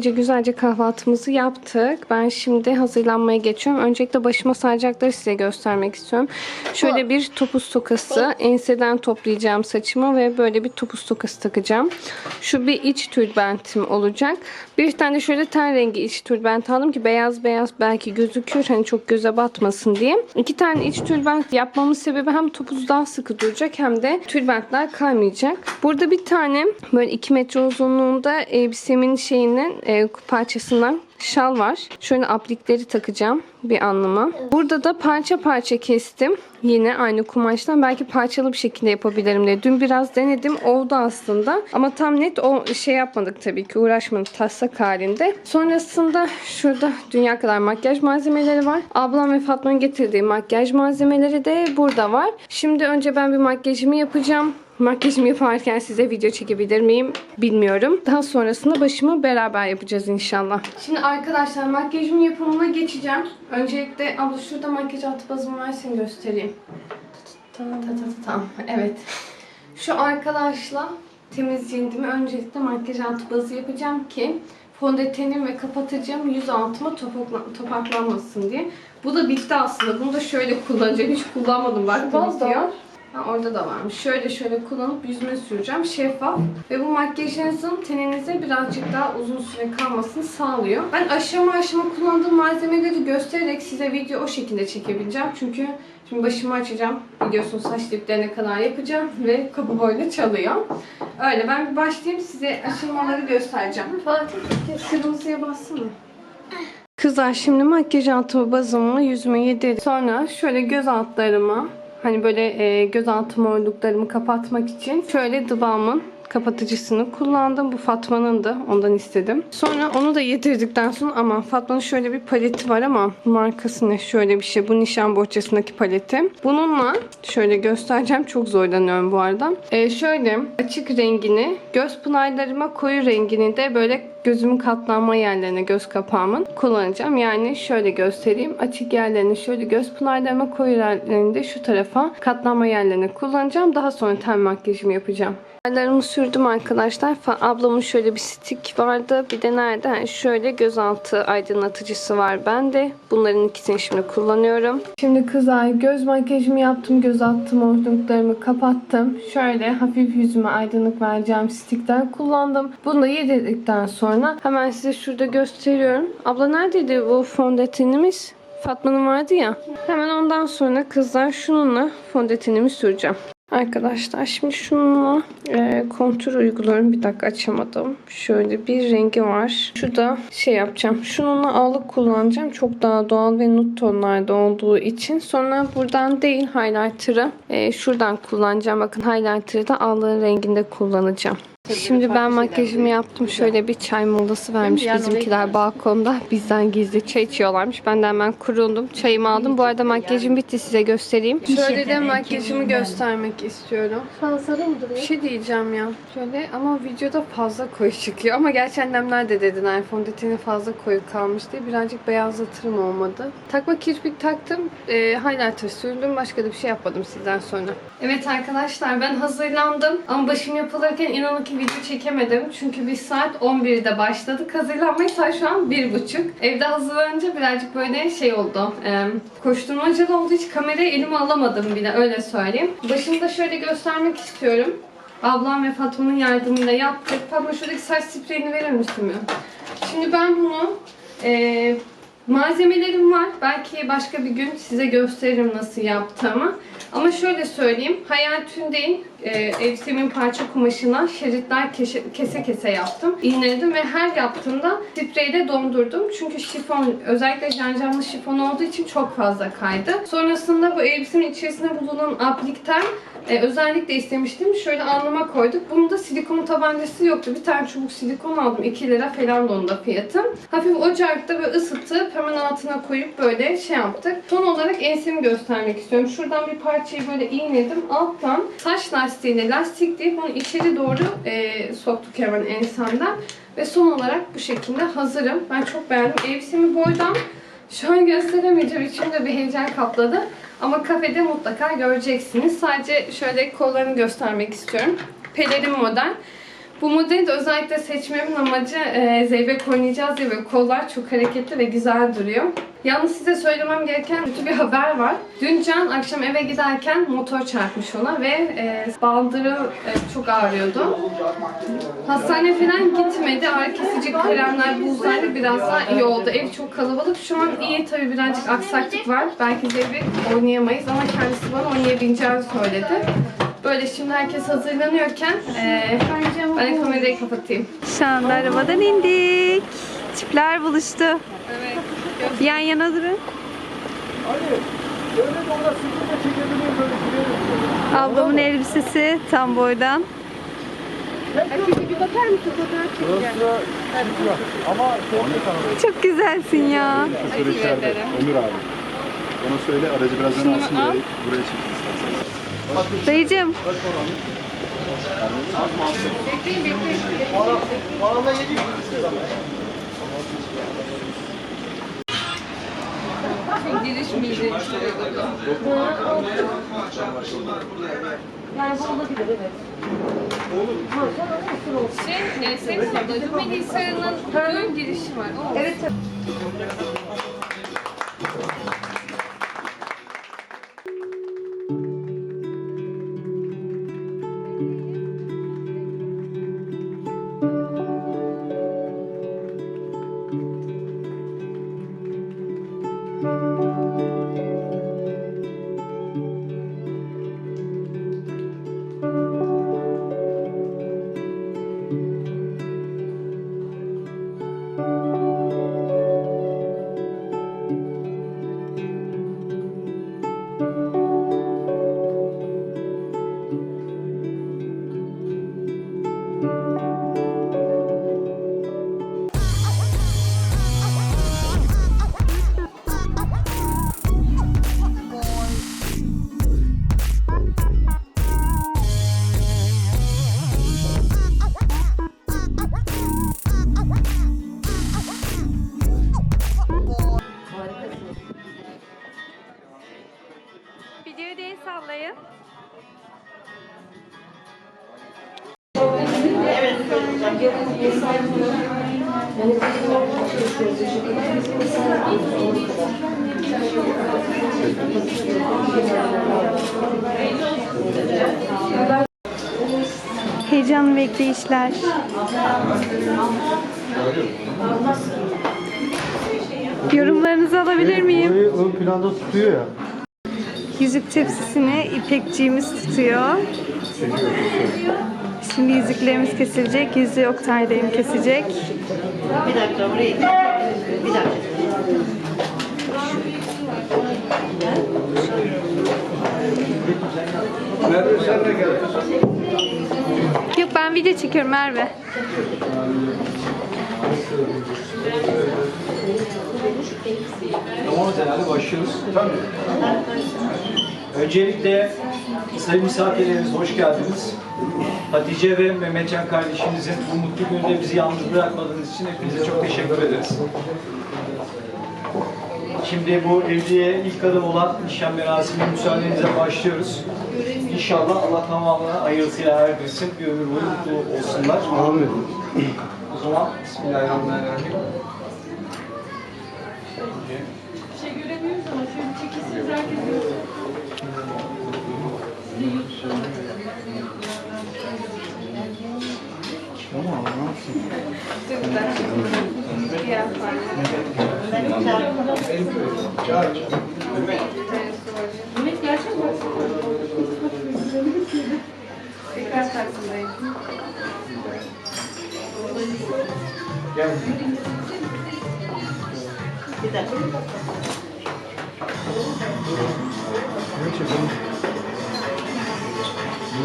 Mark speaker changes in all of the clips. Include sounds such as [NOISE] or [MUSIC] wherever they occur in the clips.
Speaker 1: gece güzelce kahvaltımızı yaptık. Ben şimdi hazırlanmaya geçiyorum. Öncelikle başıma saracakları size göstermek istiyorum. Şöyle bir topuz tokası. Enseden toplayacağım saçımı ve böyle bir topuz tokası takacağım. Şu bir iç tülbentim olacak. Bir tane şöyle ten rengi iç tülbent aldım ki beyaz beyaz belki gözüküyor. Hani çok göze batmasın diye. İki tane iç tülbent yapmamın sebebi hem topuz daha sıkı duracak hem de tülbentler kaymayacak. Burada bir tane böyle 2 metre uzunluğunda elbisemin şeyinin e, parçasından şal var. Şöyle aplikleri takacağım bir anlama. Burada da parça parça kestim. Yine aynı kumaştan belki parçalı bir şekilde yapabilirim diye. Dün biraz denedim. Oldu aslında. Ama tam net o şey yapmadık tabii ki. Uğraşmadık taslak halinde. Sonrasında şurada dünya kadar makyaj malzemeleri var. Ablam ve Fatma'nın getirdiği makyaj malzemeleri de burada var. Şimdi önce ben bir makyajımı yapacağım. Makyajımı yaparken size video çekebilir miyim bilmiyorum. Daha sonrasında başımı beraber yapacağız inşallah. Şimdi arkadaşlar makyajımın yapımına geçeceğim. Öncelikle abla şurada makyaj altı bazımı var seni göstereyim. Ta ta ta Tamam evet. Şu arkadaşla temiz cildimi öncelikle makyaj altı bazı yapacağım ki fondötenim ve kapatıcım yüz altıma topakla- topaklanmasın diye. Bu da bitti aslında. Bunu da şöyle kullanacağım. Hiç kullanmadım bak.
Speaker 2: baz
Speaker 1: Ha, orada da varmış. Şöyle şöyle kullanıp yüzüme süreceğim. Şeffaf. Ve bu makyajınızın teninize birazcık daha uzun süre kalmasını sağlıyor. Ben aşama aşama kullandığım malzemeleri göstererek size video o şekilde çekebileceğim. Çünkü şimdi başımı açacağım. Biliyorsunuz saç diplerine kadar yapacağım. Ve kapı boyunca çalıyor. Öyle ben bir başlayayım size aşamaları göstereceğim.
Speaker 2: Fatih
Speaker 1: Kırmızıya bassana. Kızlar şimdi makyaj altı bazımı yüzüme yedirdim. Sonra şöyle göz altlarıma hani böyle e, göz altı morluklarımı kapatmak için şöyle duvağımın kapatıcısını kullandım. Bu Fatma'nın da ondan istedim. Sonra onu da yedirdikten sonra ama Fatma'nın şöyle bir paleti var ama markası ne? Şöyle bir şey. Bu nişan bohçasındaki paleti. Bununla şöyle göstereceğim. Çok zorlanıyorum bu arada. E, şöyle açık rengini göz pınarlarıma koyu rengini de böyle gözümün katlanma yerlerine göz kapağımın kullanacağım. Yani şöyle göstereyim. Açık yerlerini şöyle göz pınarlarıma koyu yerlerini şu tarafa katlanma yerlerine kullanacağım. Daha sonra ten makyajımı yapacağım. Ayarlarımı sürdüm arkadaşlar. Ablamın şöyle bir stick vardı. Bir de nerede? Yani şöyle gözaltı aydınlatıcısı var bende. Bunların ikisini şimdi kullanıyorum. Şimdi kızlar göz makyajımı yaptım. Göz altı morluklarımı kapattım. Şöyle hafif yüzüme aydınlık vereceğim stickten kullandım. Bunu yedirdikten sonra hemen size şurada gösteriyorum. Abla neredeydi bu fondötenimiz? Fatma'nın vardı ya. Hemen ondan sonra kızlar şununla fondötenimi süreceğim. Arkadaşlar şimdi şununla e, kontur uyguluyorum. Bir dakika açamadım. Şöyle bir rengi var. Şurada şey yapacağım. Şununla ağlık kullanacağım. Çok daha doğal ve nude tonlarda olduğu için. Sonra buradan değil highlighter'ı e, şuradan kullanacağım. Bakın highlighter'ı da ağlığın renginde kullanacağım. Şimdi ben makyajımı yaptım. Şöyle bir çay molası vermiş bizimkiler balkonda. Bizden gizli çay içiyorlarmış. Ben de hemen kurundum. Çayımı aldım. Bu arada makyajım bitti. Size göstereyim. Şöyle de makyajımı göstermek istiyorum.
Speaker 2: fazla mı
Speaker 1: Bir
Speaker 2: duruyor?
Speaker 1: şey diyeceğim ya. Şöyle ama videoda fazla koyu çıkıyor. Ama gerçi annemler de dediler fondöteni fazla koyu kalmış diye. Birazcık beyazlatırım olmadı. Takma kirpik taktım. E, highlighter sürdüm. Başka da bir şey yapmadım sizden sonra. Evet arkadaşlar ben hazırlandım. Ama başım yapılırken inanın ki video çekemedim. Çünkü biz saat 11'de başladık. Hazırlanmaya saat şu an 1.30. Evde hazırlanınca birazcık böyle şey oldu. E, koşturmacalı oldu. Hiç kamerayı elime alamadım bile öyle söyleyeyim. Başını da şöyle göstermek istiyorum. Ablam ve Fatma'nın yardımıyla yaptık. Fatma şuradaki saç spreyini verir misin mi? Şimdi ben bunu e, malzemelerim var. Belki başka bir gün size gösteririm nasıl yaptığımı. Ama şöyle söyleyeyim. Hayal tün değil. E, elbisemin parça kumaşına şeritler kese kese, kese yaptım. İğneledim ve her yaptığımda spreyle dondurdum. Çünkü şifon özellikle janjanlı şifon olduğu için çok fazla kaydı. Sonrasında bu elbisemin içerisinde bulunan aplikten e, özellikle istemiştim. Şöyle alnıma koyduk. Bunun da silikon tabancası yoktu. Bir tane çubuk silikon aldım. 2 lira falan da onda fiyatı. Hafif ocakta böyle ısıtıp hemen altına koyup böyle şey yaptık. Son olarak ensemi göstermek istiyorum. Şuradan bir parçayı böyle iğnedim. Alttan saç lastiğiyle lastik deyip onu içeri doğru e, soktuk hemen ensemden. Ve son olarak bu şekilde hazırım. Ben çok beğendim. Elbisemi boydan şu an gösteremeyeceğim. İçimde bir heyecan kapladı. Ama kafede mutlaka göreceksiniz. Sadece şöyle kollarını göstermek istiyorum. Pelerin model. Bu modeli de özellikle seçmemin amacı e, zeybek oynayacağız diye böyle kollar çok hareketli ve güzel duruyor. Yalnız size söylemem gereken kötü bir haber var. Dün Can akşam eve giderken motor çarpmış ona ve e, baldırı e, çok ağrıyordu. Hastane falan gitmedi. Ağrı kesici kremler, buzlarla biraz daha iyi oldu. Ev çok kalabalık. Şu an iyi tabii birazcık aksaklık var. Belki zeybek oynayamayız ama kendisi bana oynayabileceğini söyledi. Böyle şimdi herkes hazırlanıyorken e, ben de kamerayı kapatayım.
Speaker 2: Şu anda arabadan indik. Çiftler buluştu.
Speaker 1: Evet.
Speaker 2: Yan yana durun. Ablamın elbisesi tam boydan.
Speaker 1: Bir bakar mısın fotoğraf çekeceğim.
Speaker 2: Çok güzelsin ya.
Speaker 3: Şoförü içeride. Ömür abi. Ona söyle aracı biraz öne alsın
Speaker 1: al.
Speaker 3: buraya, buraya çek istersen.
Speaker 2: Dayıcım
Speaker 1: Bekleyin bekleyin. Çok giriş miydi? Şey, e, senin ablacığım Melisa'nın ön girişi var. Evet.
Speaker 2: Heyecanlı bekleyişler. Yorumlarınızı alabilir miyim?
Speaker 4: Burayı ön planda tutuyor ya.
Speaker 2: Yüzük tepsisini ipekçiğimiz tutuyor. Şimdi yüzüklerimiz kesilecek. Yüzüğü Oktay dayım kesecek.
Speaker 5: Bir dakika buraya. Bir dakika.
Speaker 2: Yok ben video çekiyorum Merve.
Speaker 6: Tamam herhalde başlıyoruz. Öncelikle sayın misafirlerimiz hoş geldiniz. Hatice ve Mehmetcan kardeşimizin bu mutlu günde bizi yalnız bırakmadığınız için hepinize çok teşekkür ederiz. Şimdi bu evliliğe ilk adım olan nişan merasimi müsaadenizle başlıyoruz. İnşallah Allah tamamına hayırlısıyla erdirsin. Bir ömür boyu mutlu olsunlar.
Speaker 4: Amin.
Speaker 6: O zaman Bismillahirrahmanirrahim.
Speaker 1: şey göremiyoruz ama şöyle çekilsiniz herkes görsün. Bir dakika. Diğer Ümit gerçek mi? Tekrar taksındayım.
Speaker 6: Gel.
Speaker 5: Bir dakika.
Speaker 6: Bu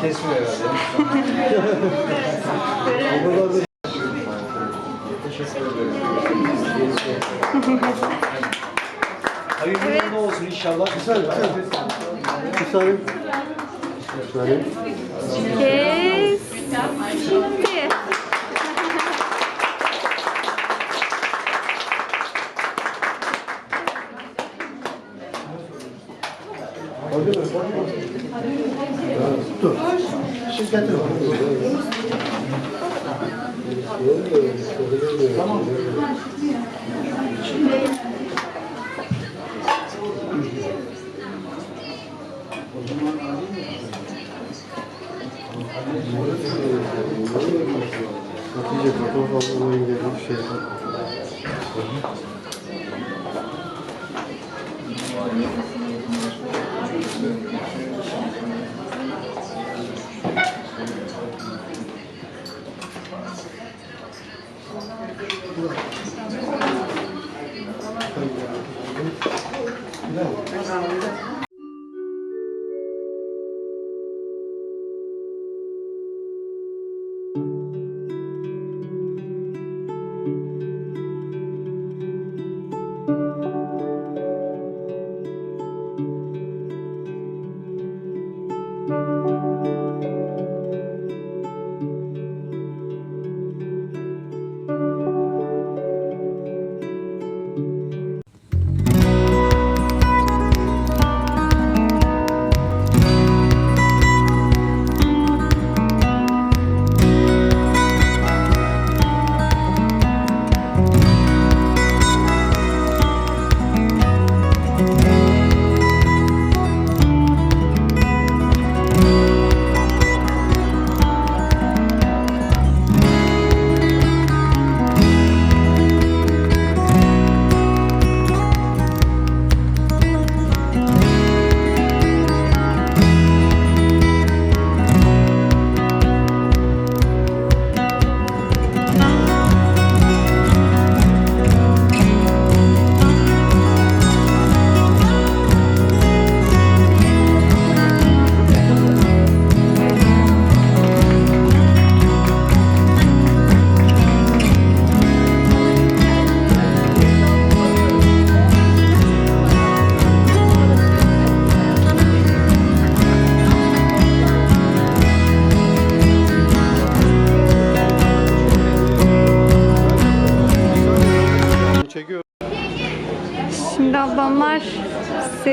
Speaker 6: kesmiyor herhalde. Hayırlı uğurlu olsun inşallah. Güzel, güzel.
Speaker 4: Bir saniye.
Speaker 2: Kes. Bitti.
Speaker 4: Hadi mi? getir bakalım. Hatice fotoğraf almaya gidelim şey.
Speaker 3: Çekiyor.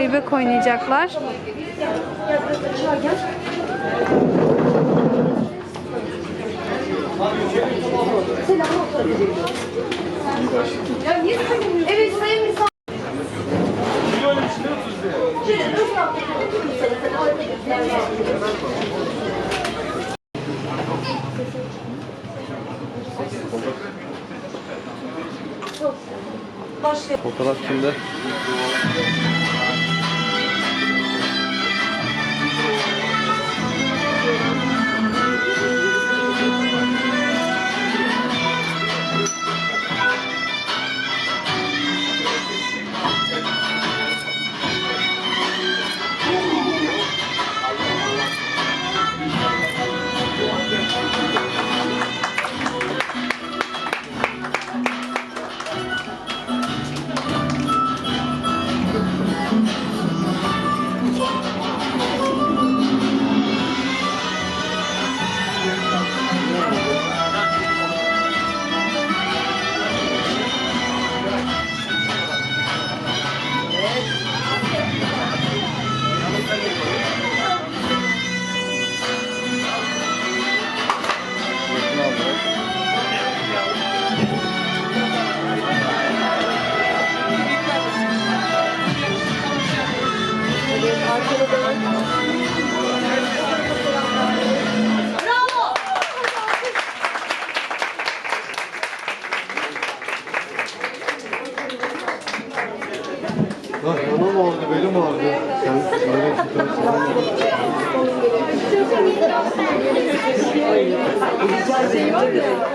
Speaker 2: Zeybek oynayacaklar.
Speaker 3: Fotoğraf kimde?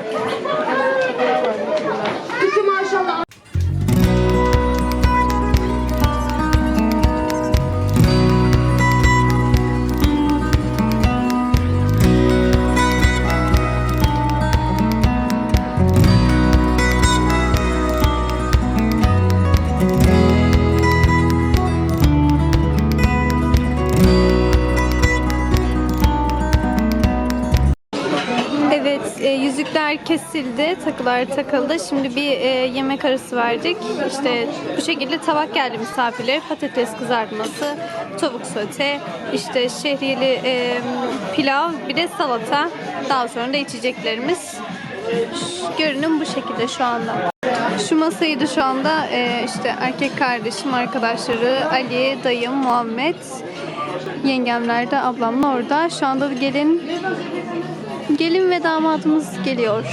Speaker 2: Thank [LAUGHS] you. Kesildi, takılar takıldı. Şimdi bir e, yemek arası verdik. İşte bu şekilde tabak geldi misafirler. Patates kızartması, tavuk sote, işte şehriyeli e, pilav, bir de salata. Daha sonra da içeceklerimiz. Görünüm bu şekilde şu anda. Şu masayı da şu anda e, işte erkek kardeşim, arkadaşları, Ali, dayım, Muhammed, yengemler de ablamla orada. Şu anda gelin gelin ve damadımız geliyor.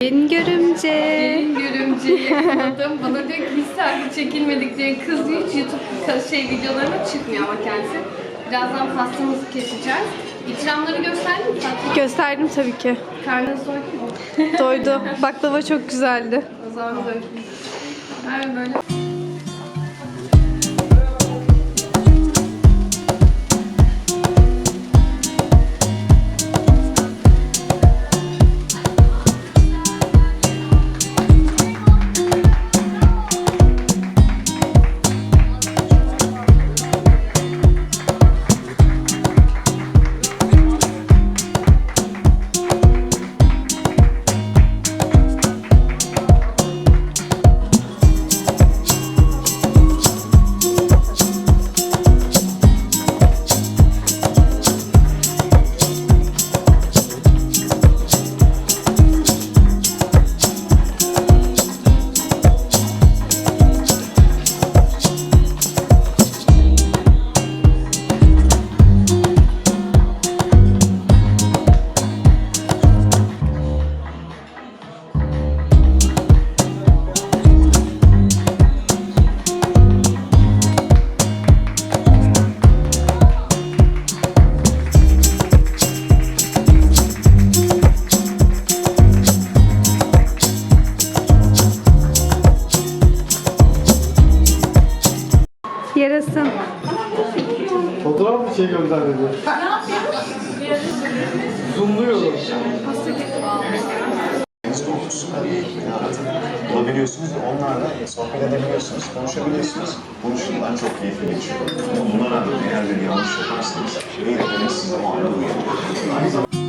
Speaker 2: Gelin görümce.
Speaker 1: Gelin görümceyi yakaladım. Bana diyor ki hiç selfie çekilmedik diye kızıyor. Hiç YouTube şey videolarına çıkmıyor ama kendisi. Birazdan pastamızı keseceğiz. İkramları gösterdin mi Fatih?
Speaker 2: Gösterdim tabii ki.
Speaker 1: Karnınız doydu mu?
Speaker 2: Doydu. Baklava çok güzeldi.
Speaker 1: O zaman böyle. Ay böyle.
Speaker 7: Bulabiliyorsunuz ve onlarla sohbet edebiliyorsunuz, konuşabiliyorsunuz. Konuşmalar çok keyifli geçiyor. Buna rağmen eğer bir yanlış yaparsanız eğitiminiz size o anda uyanır. Aynı zamanda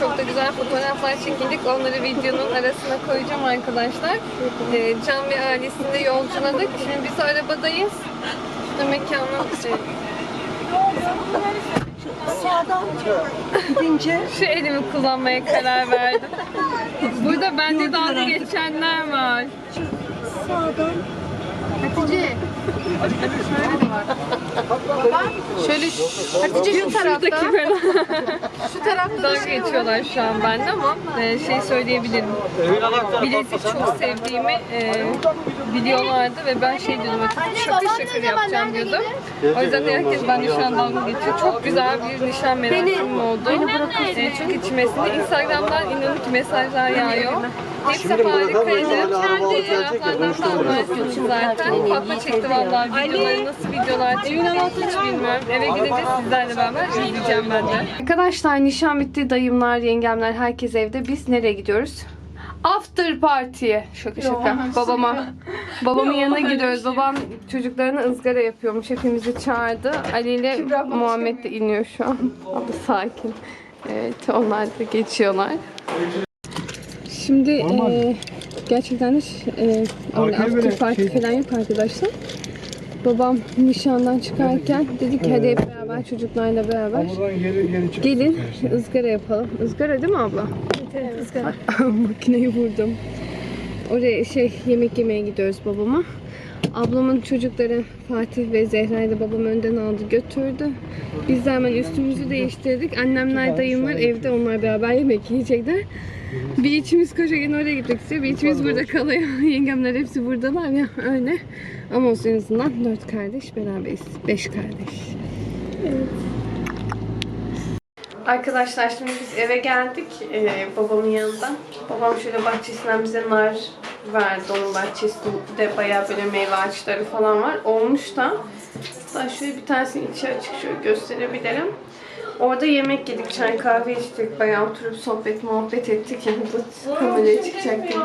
Speaker 1: Çok da güzel fotoğraflar çekildik. Onları videonun arasına koyacağım arkadaşlar. Ee, Can ve ailesinde yolculadık. Şimdi biz arabadayız. Şurada mekanın şey,
Speaker 5: Gidince
Speaker 1: şu elimi kullanmaya karar verdim. Burada bende dalga geçenler var. Hatice. Şöyle de var. Baba. Şöyle Hatice şu tarafta. şu tarafta dalga geçiyorlar şu an bende ama e, şey söyleyebilirim. Bilezik çok sevdiğimi e, biliyorlardı ve ben şey diyordum artık şakır şakır yapacağım diyordum. O yüzden herkes bende şu an dalga geçiyor. Çok güzel bir nişan merasimim oldu. E, çok içmesinde. Instagram'dan inanın ki mesajlar yağıyor. Hepsi harikaydı. Kendi taraflardan zaten. Fatma çekti vallahi videoları, nasıl videolar çekti hiç bilmiyorum. Eve gidince sizlerle beraber izleyeceğim ben de. Arkadaşlar nişan bitti. Dayımlar, yengemler herkes evde. Biz nereye gidiyoruz? After party'ye. Şaka şaka. [LAUGHS] Babama. Babamın yanına gidiyoruz. Babam çocuklarına ızgara yapıyormuş. Hepimizi çağırdı. Ali ile [LAUGHS] Muhammed de iniyor şu an. Abla sakin. Evet onlar da geçiyorlar. Şimdi e, gerçekten de ş- e, öyle
Speaker 4: Arkaya
Speaker 1: after party
Speaker 4: şey-
Speaker 1: falan yaparken babam nişandan çıkarken dedik ki hadi hep beraber çocuklarla beraber
Speaker 4: Buradan geri geri çık.
Speaker 1: gelin ızgara yapalım. Izgara değil mi abla?
Speaker 2: Evet, ızgara. [LAUGHS]
Speaker 1: Makineyi vurdum. Oraya şey yemek yemeye gidiyoruz babama. Ablamın çocukları Fatih ve Zehra'yı da babam önden aldı götürdü. Biz de hemen üstümüzü değiştirdik. Annemler dayımlar evde onlar beraber yemek yiyecekler. Bir içimiz koşa gene oraya gitmek istiyor. Bir içimiz burada kalıyor. [LAUGHS] Yengemler hepsi buradalar ya [LAUGHS] öyle. Ama olsun en azından dört kardeş beraberiz. Beş kardeş. Arkadaşlar şimdi biz eve geldik ee, babamın yanından. Babam şöyle bahçesinden bize nar verdi. Onun bahçesinde bayağı böyle meyve ağaçları falan var. Olmuş da. Hatta şöyle bir tanesini içi açık şöyle gösterebilirim. Orada yemek yedik, çay kahve içtik. Bayağı oturup sohbet muhabbet ettik. Yani bu kameraya çıkacaktım.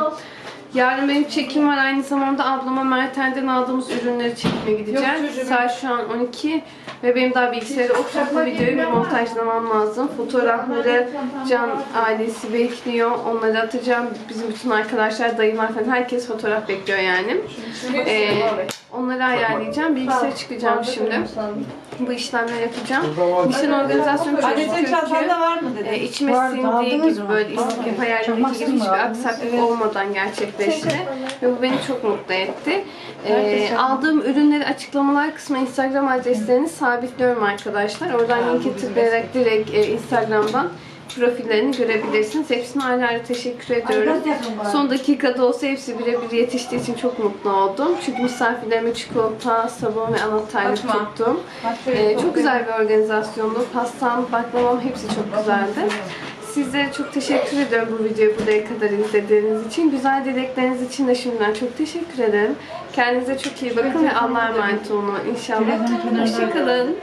Speaker 1: Yarın benim çekim var. Aynı zamanda ablama Mertel'den aldığımız ürünleri çekmeye gideceğiz. Saat şu an 12 ve benim daha bilgisayara oturup bu videoyu bir montajlamam lazım. Fotoğrafları Can ailesi bekliyor. Onları atacağım. Bizim bütün arkadaşlar, dayılar falan herkes fotoğraf bekliyor yani. Ee, onları ayarlayacağım. Bilgisayara çıkacağım şimdi. Bu işlemleri yapacağım. Nişan organizasyonu çok çünkü
Speaker 5: var mı
Speaker 1: e, içime sindiği gibi böyle istediğim hayalindeki gibi hiçbir aksaklık olmadan gerçekleşti. Ve bu beni çok mutlu etti. E, aldığım ürünleri açıklamalar kısmına Instagram adreslerini sabitliyorum arkadaşlar. Oradan linki tıklayarak direkt e, Instagram'dan profillerini görebilirsiniz. Hepsine ayrı ayrı teşekkür ediyorum. Son dakikada olsa hepsi birebir yetiştiği için çok mutlu oldum. Çünkü misafirlerime çikolata, sabun ve anahtarlık tuttum. Ee, çok güzel bir organizasyondu. Pastam, baklavam hepsi çok güzeldi. Sizlere çok teşekkür ediyorum bu videoyu buraya kadar izlediğiniz için. Güzel dilekleriniz için de şimdiden çok teşekkür ederim. Kendinize çok iyi bakın ve Allah'a emanet olun inşallah. Hoşçakalın.